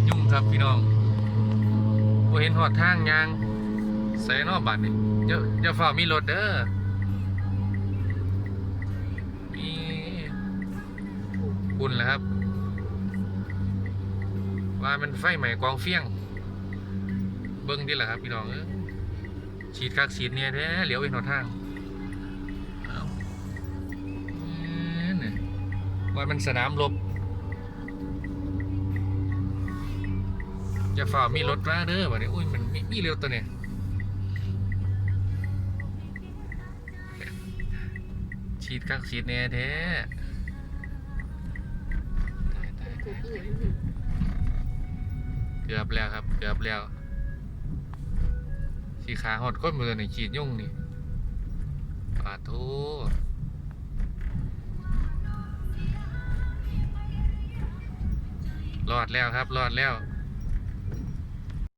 ดยุ่งครับพี่น้องบ่เห็นหอดทางยางใส่นอกบัตรนี่อย่าอย่าฝ่ามีรถเด้อมีคุณแหละครับ ว่ามันไฟใหม่กองเฟี้ยง เบิ้งดิแหละครับพี่น้องเอ้ยฉีดคักฉีดเนี่ยแท้เหลียวไปหนอทางว่ามันสนามรบ จะฝ่ามีรถมาเด้อวะเนี่ยอุ้ยมันมีมีเร็วตัวเนี่ยฉีดคักฉีดเนี่ยแท้เกือบแล้วครับ เกือบแล้วสีขาหอดก้นมือนี่ขีดยุ่งนี่ปาทูรอดแล้วครับ รอดแล้ว